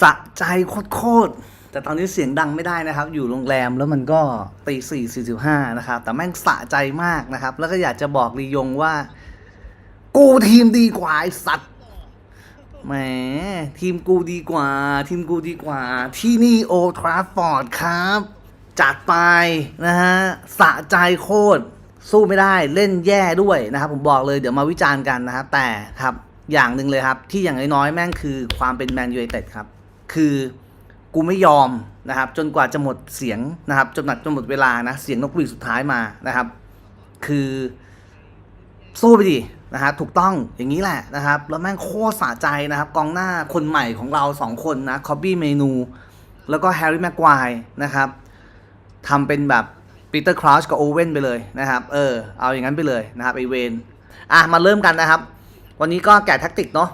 สะใจโคตรๆแต่ตอนนี้เสียงดังไม่ได้นะครับ อยู่โรงแรมแล้วมันก็ตีสี่สี่สิบห้านะครับ แต่แม่งสะใจมากนะครับ แล้วก็อยากจะบอกลียงว่า กูทีมดีกว่าไอสัตว์แหมทีมกูดีกว่า ทีมกูดีกว่า ที่นี่โอทราฟอร์ดครับ จัดไปนะฮะสะใจโคตรสู้ไม่ได้เล่นแย่ด้วยนะครับ ผมบอกเลยเดี๋ยวมาวิจารณ์กันนะครับ แต่ครับ อย่างหนึ่งเลยครับ ที่อย่างน้อยๆแม่งคือความเป็นแมนยูไนเต็ดครับ คือกูไม่ยอมนะครับ จนกว่าจะหมดเสียงนะครับจนหนักจนหมดเวลานะ เสียงนกหวีดสุดท้ายมานะครับ คือสู้ไปดินะครับถูกต้องอย่างนี้แหละนะครับ แล้วแม่งโคตรสะใจนะครับ กองหน้าคนใหม่ของเราสองคนนะคอบบี้เมนู แล้วก็แฮร์รี่แม็กควายนะครับทำเป็นแบบปีเตอร์คราวชกับโอเว่นไปเลยนะครับ เออ เอาอย่างนั้นไปเลยนะครับไอเวนอะ มาเริ่มกันนะครับ วันนี้ก็แกะแท็กติกเนาะ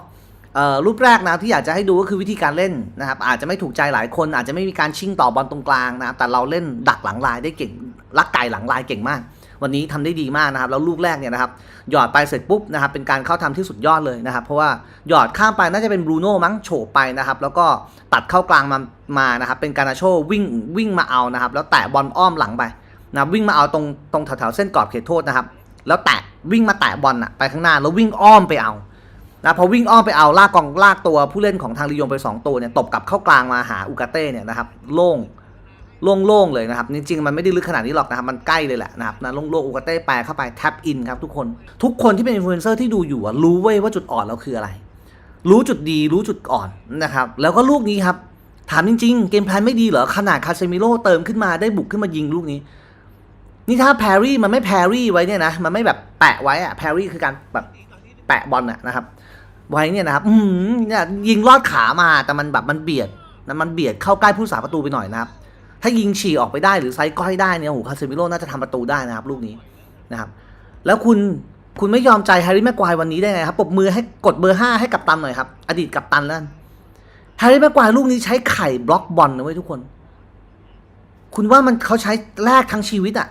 รูปแรกนะที่อยากจะให้ดูก็คือวิธีการเล่นนะครับ อาจจะไม่ถูกใจหลายคนอาจจะไม่มีการชิงต่อบอลตรงกลางนะครับแต่เราเล่นดักหลังลายได้เก่งลักไก่หลังลายเก่งมาก วันนี้ทำได้ดีมากนะครับแล้วลูกแรกเนี่ยนะครับหยอดไปเสร็จปุ๊บนะครับเป็นการเข้าทำที่สุดยอดเลยนะครับ เพราะว่าหยอดข้ามไปน่าจะเป็นบรูโน่มั้งโฉบไปนะครับ แล้วก็ตัดเข้ากลางมามานะครับ เป็นการนาโชวิ่งวิ่งมาเอานะครับ แล้วแตะบอลอ้อมหลังไปนะวิ่งมาเอาตรงตรงแถวๆเส้นกรอบเขตโทษนะครับ แล้วแตะวิ่งมาแตะบอลอะไปข้างหน้าแล้ววิ่งอ้อมไปเอานะพอวิ่งอ้อมไปเอาลากกองลากตัวผู้เล่นของทางลียงไปสองตัวเนี่ยตบกลับเข้ากลางมาหาอุกาเต้เนี่ยนะครับโล่งโล่งๆเลยนะครับจริงๆมันไม่ได้ลึกขนาดนี้หรอกนะครับมันใกล้เลยแหละนะครับนะโล่งๆอุกาเต้แปลเข้าไปแท็บอินครับทุกคนทุกคนที่เป็นอินฟลูเอนเซอร์ที่ดูอยู่รู้เว้ยว่าจุดอ่อนเราคืออะไร รู้จุดดีรู้จุดอ่อนนะครับแล้วก็ลูกนี้ครับถามจริงๆ เกมแพลนไม่ดีเหรอขนาดคาเซมิโร่เติมขึ้นมาได้บุกขึ้นมายิงลูกนี้ นี่ถ้าแพรรี่มันไม่แพรรี่ไว้เนี่ยนะ มันไม่แบบแปะไว้อะแพรรี่คือการแบบแปะบอลอะนะครับ ไว้เนี่ยนะครับ อืมเนี่ยยิงลอดขามาแต่มันแบบมันเบียดนะมันเบียดเข้าใกล้ผู้สาประตูไปหน่อยนะครับ ถ้ายิงฉี่ออกไปได้หรือไซก้อยได้เนี่ยโอ้โหคาเซมิโร่น่าจะทำประตูได้นะครับ ลูกนี้นะครับ แล้วคุณคุณไม่ยอมใจแฮร์รี่แม็กควายวันนี้ได้ไงครับปรบมือให้กดเบอร์ห้าให้กับตันหน่อยครับ อดีตกับตันแล้วแฮร์รี่แม็กควายลูกนี้ใช้ไข่บล็อกบอลนะเว้ยทุกคน คุณว่ามันเขาใช้แลกทั้งชีวิตอะ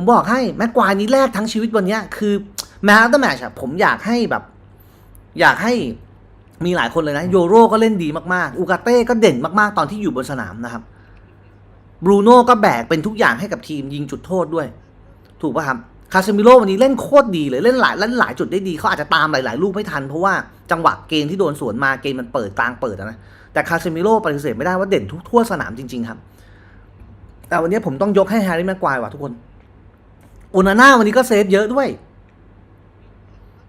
ผมบอกให้แม็กควายนี้แลกทั้งชีวิตวันนี้คือแม้แต่แมชอะผมอยากให้แบบ อยากให้มีหลายคนเลยนะ โยโร่ก็เล่นดีมากๆอูกาเต้ก็เด่นมากๆ ตอนที่อยู่บนสนามนะครับบรูโน่ก็แบกเป็นทุกอย่างให้กับทีมยิงจุดโทษด้วย ถูกป่ะครับคาเซมิโร่วันนี้เล่นโคตรดีเลยเล่นหลายเล่นหลายจุดได้ดีเขาอาจจะตามหลาย ๆ ลูกไม่ทัน เพราะว่าจังหวะเกมที่โดนสวนมาเกมมันเปิดกลางเปิดนะแต่คาเซมิโร่ปฏิเสธไม่ได้ว่าเด่นทุกทั่วสนามจริง ๆ ครับ แต่วันนี้ผมต้องยกให้แฮร์รี่แม็กควายว่ะทุกคน อุนาน่าวันนี้ก็เซฟเยอะด้วย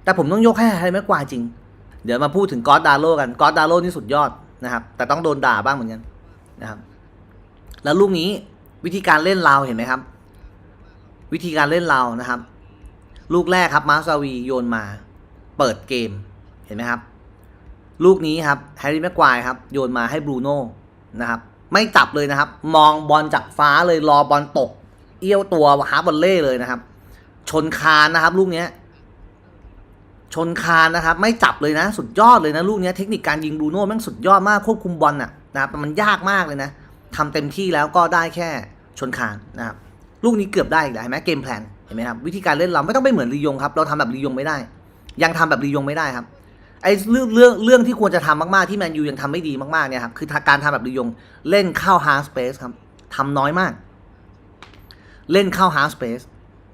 แต่ผมต้องยกให้แฮร์รี่แม็กควายจริง เดี๋ยวมาพูดถึงกอตดาโลกันกอตดาโลนี่สุดยอดนะครับ แต่ต้องโดนด่าบ้างเหมือนกันนะครับ แล้วลูกนี้วิธีการเล่นเราเห็นไหมครับ วิธีการเล่นเรานะครับ ลูกแรกครับมาซาวีโยนมา เปิดเกมเห็นไหมครับ ลูกนี้ครับแฮร์รี่แม็กควายครับโยนมาให้บรูโน่นะครับไม่จับเลยนะครับ มองบอลจากฟ้าเลยรอบอลตก เอี้ยวตัวฮาร์บอลเล่เลยนะครับ ชนคานนะครับ ลูกเนี้ย ชนคานนะครับ ไม่จับเลยนะ สุดยอดเลยนะ ลูกเนี้ยเทคนิคการยิงบรูโน่แม่งสุดยอดมากควบคุมบอลน่ะนะครับมันยากมากเลยนะทำเต็มที่แล้วก็ได้แค่ชนคานนะครับ ลูกนี้เกือบได้อีกแล้วเห็นไหมเกมแพลนเห็นไหมครับวิธีการเล่นเราไม่ต้องไปเหมือนลียงครับ เราทำแบบลียงไม่ได้ ยังทำแบบลียงไม่ได้ครับไอ้เรื่องเรื่องเรื่องที่ควรจะทำมากๆที่แมนยูยังทำไม่ดีมากๆเนี่ยครับคือการทำแบบลียงเล่นเข้าฮาร์สเปซครับทำน้อยมาก เล่นเข้าฮาร์สเปซ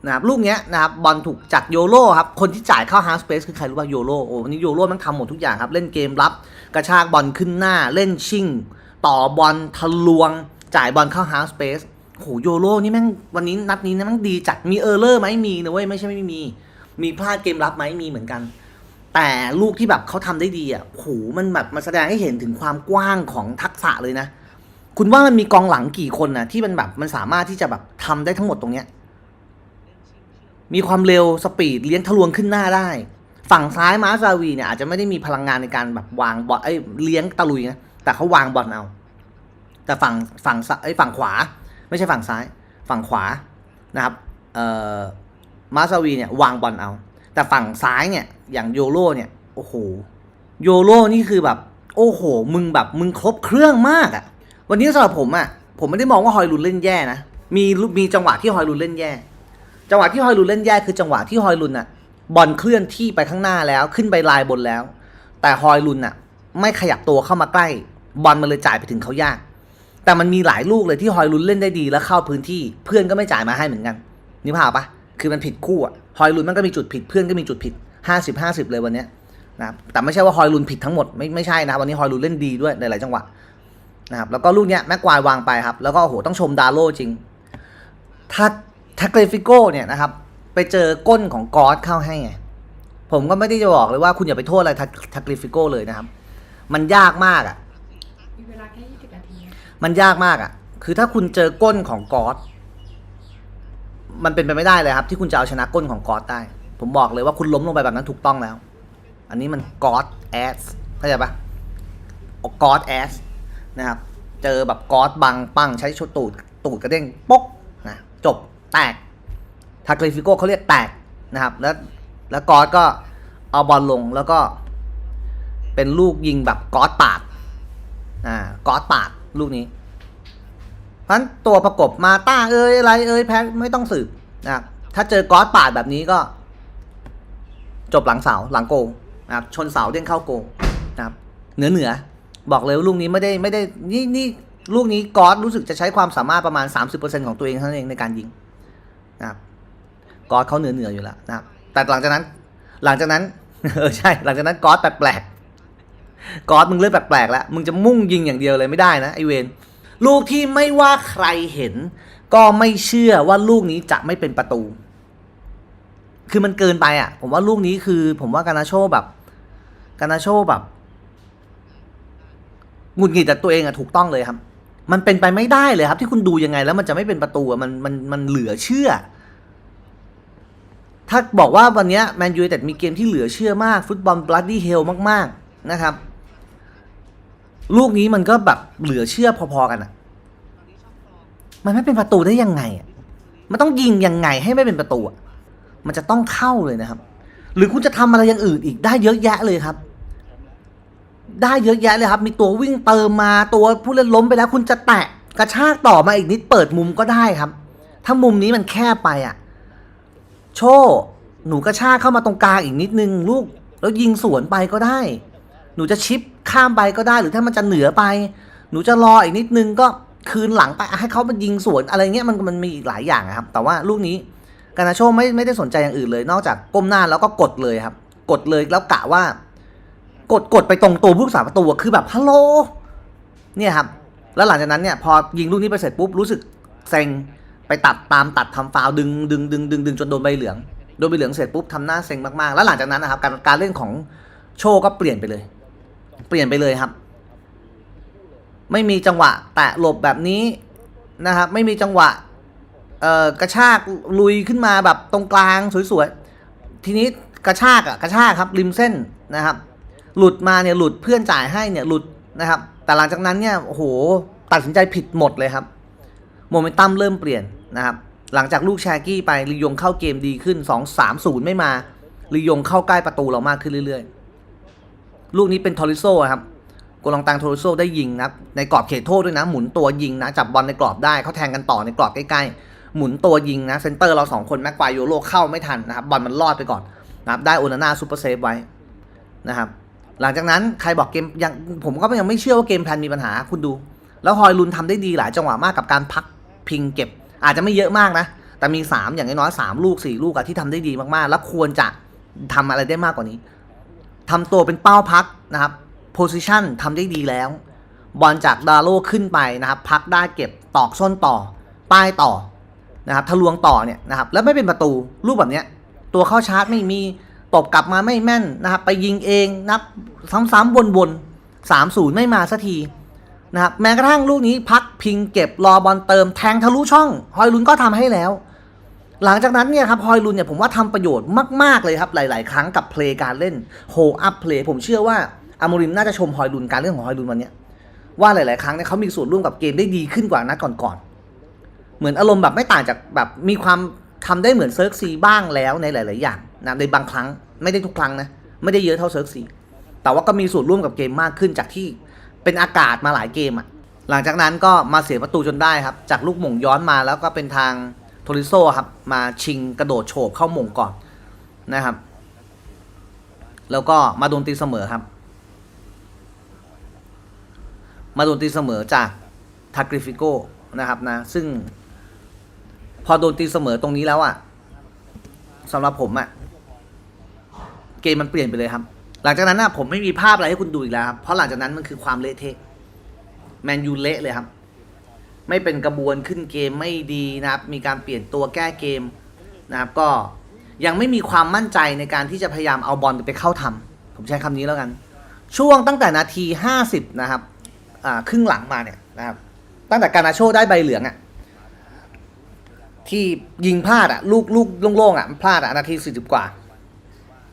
นะครับลูกเนี้ยนะครับบอลถูกจากโยโร่ครับคนที่จ่ายเข้าฮาร์สเปซคือใครรู้ป่ะโยโร่โอ้วันนี้โยโร่มันทำหมดทุกอย่างครับ เล่นเกมรับกระชากบอลขึ้นหน้า เล่นชิงต่อบอลทะลวง จ่ายบอลเข้าฮาร์สเปซโหโยโร่นี่แม่งวันนี้นัดนี้นะแม่งดีจัดมีเออร์เลอร์ไหมมีนะเว้ยไม่ใช่ไม่มี มีพลาดเกมรับไหมมีเหมือนกัน แต่ลูกที่แบบเขาทำได้ดีอะโหมันแบบมันแสดงให้เห็นถึงความกว้างของทักษะเลยนะ คุณว่ามันมีกองหลังกี่คนนะที่มันแบบมันสามารถที่จะแบบทำได้ทั้งหมดตรงเนี้ย มีความเร็วสปีดเลี้ยงทะลวงขึ้นหน้าได้ ฝั่งซ้ายมาซาวีเนี่ยอาจจะไม่ได้มีพลังงานในการแบบวางบอลไอ้ยเลี้ยงตะลุยนะแต่เขาวางบอลเอา แต่ฝั่งฝั่งไอ้ฝั่งขวา ไม่ใช่ฝั่งซ้าย ฝั่งขวานะครับเอ่อมาซาวีเนี่ยวางบอลเอา แต่ฝั่งซ้ายเนี่ยอย่างโยโร่เนี่ยโอ้โหโยโร่นี่คือแบบ โอ้โห มึงแบบมึงครบเครื่องมากอะ วันนี้สำหรับผมอะผมไม่ได้มองว่าฮอยลุนเล่นแย่นะมีมีจังหวะที่ฮอยลุนเล่นแย่ จังหวะที่ฮอยลุนเล่นแย่คือจังหวะที่ฮอยลุนอะบอลเคลื่อนที่ไปข้างหน้าแล้วขึ้นไปลายบนแล้ว แต่ฮอยลุนอะไม่ขยับตัวเข้ามาใกล้ บอลมันเลยจ่ายไปถึงเขายาก แต่มันมีหลายลูกเลยที่ฮอยลุนเล่นได้ดีแล้วเข้าพื้นที่เพื่อนก็ไม่จ่ายมาให้เหมือนกันนี่ภาพปะคือมันผิดคู่อะฮอยลุนมันก็มีจุดผิดเพื่อนก็มีจุดผิด 50 50 เลยวันเนี้ยนะแต่ไม่ใช่ว่าฮอยลุนผิดทั้งหมดไม่ไม่ใช่นะวันนี้ฮอยลุนเล่นดีด้วยในหลายจังหวะ นะครับแล้วก็ลูกเนี้ยแม็กควายวางไปครับ แล้วก็โอ้โหต้องชมดาโลจริง ถ้าทักเกรฟิโก้เนี่ยนะครับ ไปเจอก้นของกอสเข้าให้ไงผมก็ไม่ได้จะบอกเลยว่าคุณอย่าไปโทษอะไรทักทักเกรฟิโก้เลยนะครับ มันยากมากอะมีเวลาแค่20นาที มันยากมากอะ คือถ้าคุณเจอก้นของกอสมันเป็นไปไม่ได้เลยครับ ที่คุณจะเอาชนะก้นของกอสได้ ผมบอกเลยว่าคุณล้มลงไปแบบนั้นถูกต้องแล้ว อันนี้มันกอสแอสเข้าใจปะกอสแอส นะครับ เจอแบบกอสบังปังใช้ชดตูดตูดกระเด้งป๊กนะจบแตกทาเกรฟิโก้เขาเรียกแตกนะครับ แล้วแล้วกอสก็เอาบอลลงแล้วก็เป็นลูกยิงแบบกอสปาดอ่ากอดปาดลูกนี้ เพราะฉะนั้นตัวประกบมาต้าเอ้ยอะไรเอ้ยแพ้ไม่ต้องสืบนะครับถ้าเจอกอดปาดแบบนี้ก็ จบหลังเสาหลังโกนะครับชนเสาเด้งเข้าโกนะครับเหนือเหนือ บอกเลยว่าลูกนี้ไม่ได้ไม่ได้นี่นี่ลูกนี้กอดรู้สึกจะใช้ความสามารถประมาณ 30%ของตัวเองเท่านั้นเองในการยิงนะครับกอดเขาเหนือเหนืออยู่แล้วนะครับแต่หลังจากนั้น หลังจากนั้นเออใช่ หลังจากนั้นกอดแปลกๆกอสมึงเล่นแปลกๆแล้วมึงจะมุ่งยิงอย่างเดียวเลยไม่ได้นะไอเวนลูกที่ไม่ว่าใครเห็น ก็ไม่เชื่อว่าลูกนี้จะไม่เป็นประตู คือมันเกินไปอะ ผมว่าลูกนี้คือ ผมว่ากานาโชแบบกานาโชแบบ หงุดหงิดจากตัวเองอะถูกต้องเลยครับ มันเป็นไปไม่ได้เลยครับ ที่คุณดูยังไงแล้วมันจะไม่เป็นประตูอะมันมันมันเหลือเชื่อ ถ้าบอกว่าวันนี้แมนยูแต่มีเกมที่เหลือเชื่อมากฟุตบอลบลัดดี้เฮลมาก ๆนะครับ ลูกนี้มันก็แบบเหลือเชื่อพอๆกันอะมันไม่เป็นประตูได้ยังไงอะมันต้องยิงยังไงให้ไม่เป็นประตูอะมันจะต้องเข้าเลยนะครับ หรือคุณจะทำอะไรอย่างอื่นอีกได้เยอะแยะเลยครับ ได้เยอะแยะเลยครับ มีตัววิ่งเติมมาตัวผู้เล่นล้มไปแล้วคุณจะแตะกระชากต่อมาอีกนิดเปิดมุมก็ได้ครับ ถ้ามุมนี้มันแคบไปอะ โชว์หนูกระชากเข้ามาตรงกลางอีกนิดนึงลูก แล้วยิงสวนไปก็ได้ หนูจะชิปข้ามไปก็ได้ หรือถ้ามันจะเหนือไป หนูจะรออีกนิดนึงก็คืนหลังไปให้เขามายิงสวนอะไรเงี้ยมันมันมีอีกหลายอย่างครับ แต่ว่าลูกนี้กานาโชไม่ไม่ได้สนใจอย่างอื่นเลย นอกจากก้มหน้าแล้วก็กดเลยครับ กดเลยแล้วกะว่า กดกดไปตรงตัวผู้รักษาประตูคือแบบฮัลโหลเนี่ยครับ แล้วหลังจากนั้นเนี่ยพอยิงลูกนี้ไปเสร็จปุ๊บรู้สึกเซ็งไปตัดตามตัดทำฟาวดึงดึงดึงดึงดึงจนโดนใบเหลืองโดนใบเหลืองเสร็จปุ๊บทำหน้าเซ็งมากๆ แล้วหลังจากนั้นนะครับ การการเล่นของโชว์ก็เปลี่ยนไปเลย เปลี่ยนไปเลยครับ ไม่มีจังหวะ แตะหลบแบบนี้นะครับ ไม่มีจังหวะเอ่อกระชากลุยขึ้นมาแบบตรงกลางสวยๆทีนี้กระชากอะกระชากครับ ริมเส้นนะครับ หลุดมาเนี่ยหลุดเพื่อนจ่ายให้เนี่ยหลุดนะครับ แต่หลังจากนั้นเนี่ยโอ้โหตัดสินใจผิดหมดเลยครับโมเมนตัมเริ่มเปลี่ยนนะครับหลังจากลูกแชกี้ไปลียงเข้าเกมดีขึ้น 2 3 0 ไม่มาลียงเข้าใกล้ประตูเรามากขึ้นเรื่อยๆ ลูกนี้เป็นทอริโซครับกลังตังทอริโซได้ยิงนะในกรอบเขตโทษด้วยนะ หมุนตัวยิงนะจับบอลในกรอบได้เขาแทงกันต่อในกรอบใกล้ๆ หมุนตัวยิงนะเซนเตอร์เราสองคนแม็กควายโยโรเข้าไม่ทันนะครับบอลมันรอดไปก่อนนะครับได้โอนาน่าซูเปอร์เซฟไว้นะครับ หลังจากนั้นใครบอกเกมยังผมก็ยังไม่เชื่อว่าเกมแพลนมีปัญหาคุณดู แล้วฮอยลุนทำได้ดีหลายจังหวะมากกับการพักพิงเก็บ อาจจะไม่เยอะมากนะ แต่มี 3 อย่างน้อยสามลูก 4 ลูกอะที่ทำได้ดีมากๆ แล้วควรจะทำอะไรได้มากกว่านี้ทำตัวเป็นเป้าพักนะครับโพซิชันทำได้ดีแล้ว บอลจากดาโลขึ้นไปนะครับ พักได้เก็บตอกส้นต่อ ป้ายต่อนะครับทะลวงต่อเนี่ยนะครับแล้วไม่เป็นประตูลูกแบบเนี้ยตัวเข้าชาร์จไม่มี ตบกลับมาไม่แม่นนะครับ ไปยิงเองนับซ้ำๆวนๆสามศูนย์ไม่มาสักทีนะครับแม้กระทั่งลูกนี้พักพิงเก็บรอบอลเติมแทงทะลุช่อง ฮอยลุนก็ทำให้แล้ว หลังจากนั้นเนี่ยครับฮอยลุนเนี่ยผมว่าทำประโยชน์มากๆเลยครับหลาย ๆ ครั้งกับเพลย์การเล่นโฮอัพเพลย์ผมเชื่อว่าอามูริมน่าจะชมฮอยลุนการเล่นของฮอยลุนวันนี้ว่าหลาย ๆ ครั้งเนี่ยเขามีส่วนร่วมกับเกมได้ดีขึ้นกว่านัดก่อนๆเหมือนอารมณ์แบบไม่ต่างจากแบบมีความ ทำได้เหมือนเซิร์กซีบ้างแล้วในหลาย ๆ อย่างนะในบางครั้งไม่ได้ทุกครั้งนะ ไม่ได้เยอะเท่าเซิร์กซีแต่ว่าก็มีส่วนร่วมกับเกมมากขึ้นจากที่เป็นอากาศมาหลายเกมอะหลังจากนั้นก็มาเสียประตูจนได้ครับ จากลูกหม่งย้อนมาแล้วก็เป็นทางโทริโซครับ มาชิงกระโดดโฉบเข้าหม่งก่อนนะครับ แล้วก็มาโดนตีเสมอครับ มาโดนตีเสมอจากทากริฟิโกนะครับนะ ซึ่ง พอโดนตีเสมอตรงนี้แล้วอะ่ะสำหรับผมอะ่ะ เกมมันเปลี่ยนไปเลยครับ หลังจากนั้นน่ะผมไม่มีภาพอะไรให้คุณดูอีกแล้วครับเพราะหลังจากนั้นมันคือความเละเทะแมนยูเละเลยครับ ไม่เป็นกระบวนขึ้นเกมไม่ดีนะครับ มีการเปลี่ยนตัวแก้เกมนะครับ ก็ยังไม่มีความมั่นใจในการที่จะพยายามเอาบอลไปเข้าทำผมใช้คำนี้แล้วกัน ช่วงตั้งแต่นาที 50 นะครับ อ่าครึ่งหลังมาเนี่ยนะครับ ตั้งแต่การนาโชได้ใบเหลืองอะ ที่ยิงพลาดอะลูกลูกโล่งๆอะพลาดอะนาที40กว่า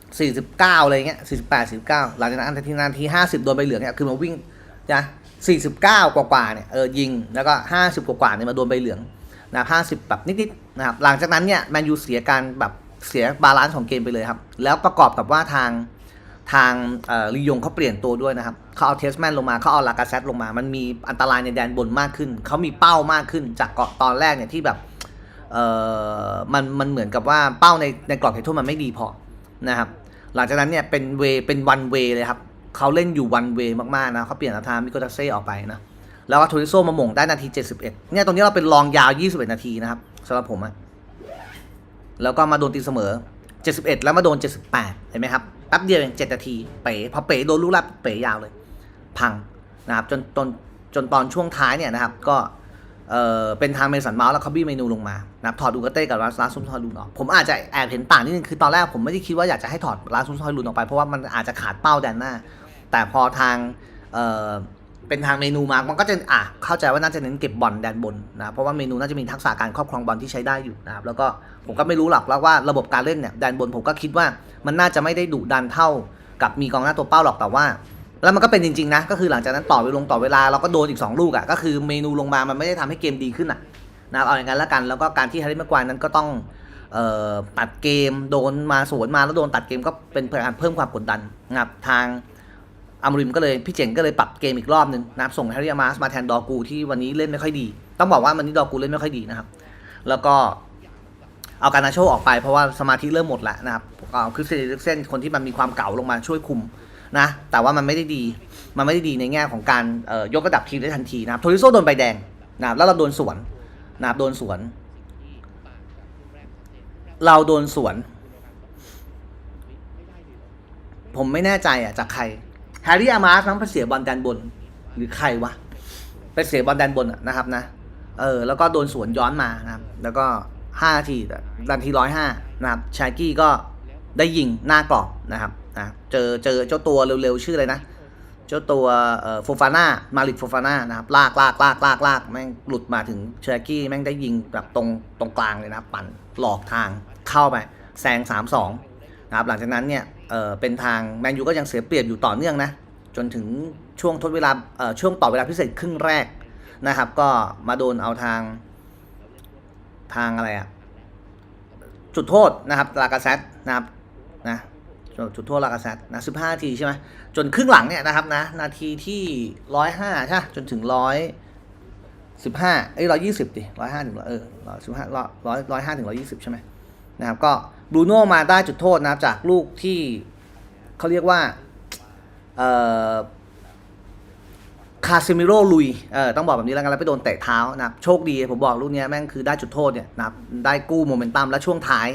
49อะไรเงี้ย48 49หลังจากนั้นนาทีนาที50โดนใบเหลืองเนี่ยคือมาวิ่งนะ49กว่าๆเนี่ยเออยิงแล้วก็50กว่าๆเนี่ยมาโดนใบเหลืองนะครับ50แบบนิดๆนะครับหลังจากนั้นเนี่ยแมนยูเสียการแบบเสียบาลานซ์ของเกมไปเลยครับ แล้วประกอบกับว่าทางทางลียงเขาเปลี่ยนตัวด้วยนะครับเขาเอาเทสแมนลงมาเขาเอาลากาเซตลงมา มันมีอันตรายในแดนบนมากขึ้น เขามีเป้ามากขึ้นจากเกาะตอนแรกเนี่ยที่แบบ เออมันมันเหมือนกับว่าเป้าในในกรอบเขตโทษมันไม่ดีพอนะครับ หลังจากนั้นเนี่ยเป็นเวเป็นวันเวเลยครับเขาเล่นอยู่วันเวมากๆนะเขาเปลี่ยนอาทามิโกตาเซ่ออกไปนะแล้วก็โทริโซมาหม่งได้นาที 71 เนี่ยตรงนี้เราเป็นลองยาว 21 นาทีนะครับสำหรับผมอะแล้วก็มาโดนตีเสมอ 71 แล้วมาโดน 78 เห็นไหมครับแป๊บเดียวเอง7นาที เป๋พอเป๋โดนลูกลับเป๋ยาวเลย พังนะครับจนจนจนตอนช่วงท้ายเนี่ยนะครับ ก็ เออเป็นทางเมสันเมาส์แล้วคอบบี้เมนูลงมานะถอดดูกาเต้กับลาซุมทอรูนออก ผมอาจจะแอบเห็นต่างนิดนึงคือตอนแรกผมไม่ได้คิดว่าอยากจะให้ถอดลาซุมทอรูนออกไปเพราะว่ามันอาจจะขาดเป้าแดนหน้า แต่พอทางเออเป็นทางเมนูมามันก็จะอะเข้าใจว่าน่าจะเน้นเก็บบอลแดนบนนะเพราะว่าเมนูน่าจะมีทักษะการครอบครองบอลที่ใช้ได้อยู่นะครับแล้วก็ผมก็ไม่รู้หรอกแล้วว่าระบบการเล่นเนี่ยแดนบนผมก็คิดว่ามันน่าจะไม่ได้ดุดันเท่ากับมีกองหน้าตัวเป้าหรอกแต่ว่า แล้วมันก็เป็นจริงๆนะ ก็คือหลังจากนั้นต่อไปลงต่อเวลาเราก็โดนอีก 2 ลูกอะ่ะ ก็คือเมนูลงมา มันไม่ได้ทำให้เกมดีขึ้นอะ่ะนะครับเอาอย่างนั้นล้วกัน แล้วก็การที่แฮาริมากวายนั้นก็ต้องออตัดเกม โดนมาสวนมาแล้วโดนตัดเกมก็เป็นการเพิ่มความกดดันนะครับทางอัมริมก็เลยพี่เจ๋งก็เลยปรับเกมอีกรอบหนึ่งนะครับส่งแฮร์รี่อามาสมาแทนดอกูที่วันนี้เล่นไม่ค่อยดี ต้องบอกว่าวันนี้ดอกูเล่นไม่ค่อยดีนะครับ แล้วก็เอาการนาโชออกไปเพราะว่าสมาธิเริ่มหมดแล้วนะครับเอาคือเซนเซนคนที่มันมีความเก่าลงมาช่วยคุม นะแต่ว่ามันไม่ได้ดีมันไม่ได้ดีในแง่ของการยกระดับทีมได้ทันทีนะครับโทริโซโดนใบแดงนะครับแล้วเราโดนสวนนะครับโดนสวน เราโดนสวน ผมไม่แน่ใจอะจากใครแฮร์รี่อามาร์สมั้งเสียบอลแดนบน หรือใครวะไปเสียบอลแดนบนนะครับนะเออแล้วก็โดนสวนย้อนมานะครับ แล้วก็ห้านาทีนาทีร้อยห้านะครับชากี้ก็ได้ยิงหน้ากรอบนะครับ นะเจอเจอเจ้าตัวเร็วๆ ชื่ออะไรนะ เจ้าตัวเอ่อโฟฟาน่ามาริกโฟฟาน่านะครับลากลากลากลากลากแม่งหลุดมาถึงเชากี้แม่งได้ยิงแบบตรงตรงกลางเลยนะปั่นหลอกทางเข้าไปแซงสามสองนะครับหลังจากนั้นเนี่ยเออเป็นทางแมนยูก็ยังเสียเปรียบอยู่ต่อเนื่องนะจนถึงช่วงทดเวลาเอ่อช่วงต่อเวลาพิเศษครึ่งแรกนะครับ ก็มาโดนเอาทางทางอะไรอะจุดโทษนะครับลากาเซตนะครับนะ จุดโทษลากาเซตนะสิบห้าทีใช่ไหมจนครึ่งหลังเนี่ยนะครับนะนาทีที่ร้อยห้าใช่จนถึงร้อยสิบห้าเอ้ยร้อยยี่สิบดิร้อยห้าถึงร้อยเออร้อยสิบห้าร้อยร้อยห้าถึงร้อยยี่สิบใช่ไหมนะครับก็บรูโน่มาได้จุดโทษนะครับจากลูกที่เขาเรียกว่าเอ่อคาซิมิโร่ลุย เออต้องบอกแบบนี้แล้วกันแล้วไปโดนเตะเท้านะครับโชคดีผมบอกลูกเนี้ยแม่งคือได้จุดโทษเนี่ยนะครับได้กู้โมเมนตัมแล้วช่วงท้าย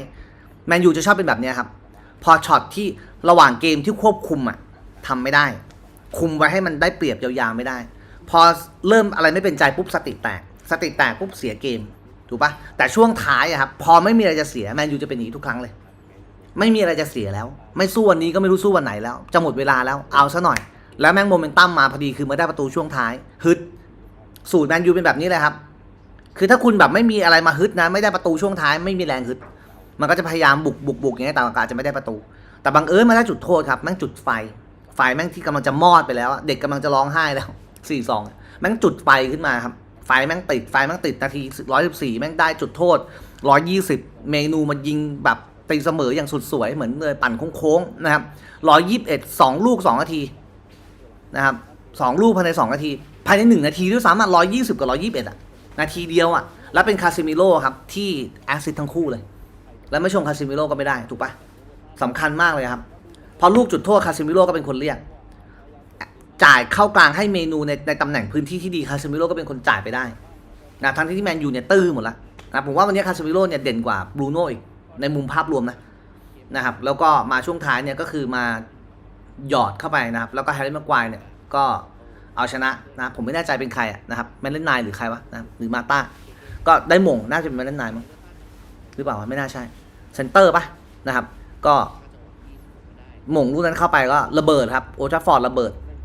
แมนยูจะชอบเป็นแบบเนี้ยครับ พอช็อตที่ระหว่างเกมที่ควบคุมอะทำไม่ได้ คุมไว้ให้มันได้เปรียบยาวๆไม่ได้ พอเริ่มอะไรไม่เป็นใจปุ๊บสติแตก สติแตกปุ๊บเสียเกมถูกปะแต่ช่วงท้ายอะครับพอไม่มีอะไรจะเสียแมนยูจะเป็นอย่างนี้ทุกครั้งเลย ไม่มีอะไรจะเสียแล้ว ไม่สู้วันนี้ก็ไม่รู้สู้วันไหนแล้ว จะหมดเวลาแล้วเอาซะหน่อย แล้วแม่งโมเมนตัมมาพอดีคือมาได้ประตูช่วงท้ายฮึดสูตรแมนยูเป็นแบบนี้เลยครับ คือถ้าคุณแบบไม่มีอะไรมาฮึดนะ ไม่ได้ประตูช่วงท้ายไม่มีแรงฮึด มันก็จะพยายามบุกบุกบุกอย่างเงี้ยแต่อากาศจะไม่ได้ประตู แต่บังเอิญมาได้จุดโทษครับแม่งจุดไฟ ไฟแม่งที่กำลังจะมอดไปแล้วอะเด็กกำลังจะร้องไห้แล้วสี่สองแม่งจุดไฟขึ้นมาครับ ไฟแม่งติดไฟแม่งติดนาทีร้อยสิบสี่แม่งได้จุดโทษร้อยยี่สิบเมนูมันยิงแบบตีเสมออย่างสุดสวยเหมือนเลยปั่นโค้งๆนะครับร้อยยี่สิบเอ็ดสองลูกสองนาทีนะครับสองลูกภายในสองนาที ภายในหนึ่งนาทีด้วยซ้ำอะร้อยยี่สิบกับร้อยยี่สิบเอ็ดอะนาทีเดียวอะแล้วเป็นคาซิมิโร่ครับที่แอซิสต์ทั้งคู่เลย แล้วไม่ชงคาซิมิโร่ก็ไม่ได้ถูกปะสำคัญมากเลยครับพอลูกจุดโทษคาซิมิโร่ก็เป็นคนเรียก จ่ายเข้ากลางให้เมนูในในตำแหน่งพื้นที่ที่ดีคาเซมิโร่ก็เป็นคนจ่ายไปได้นะทั้งที่แมนยูเนี่ยตื้อหมดแล้วนะผมว่าวันนี้คาเซมิโร่เนี่ยเด่นกว่าบรูโน่อีกในมุมภาพรวมนะนะครับ แล้วก็มาช่วงท้ายเนี่ยก็คือมาหยอดเข้าไปนะครับ แล้วก็แฮร์รี่แม็กควายเนี่ยก็เอาชนะนะผมไม่แน่ใจเป็นใครอะนะครับแมนเลนนายหรือใครวะนะหรือมาตาก็ได้มงน่าจะเป็นแมนเลนนมั้งหรือเปล่าไม่น่าใช่ เซนเตอร์ปะนะครับ ก็หม่งลูกนั้นเข้าไปก็ระเบิดครับ โอชาฟอร์ดระเบิด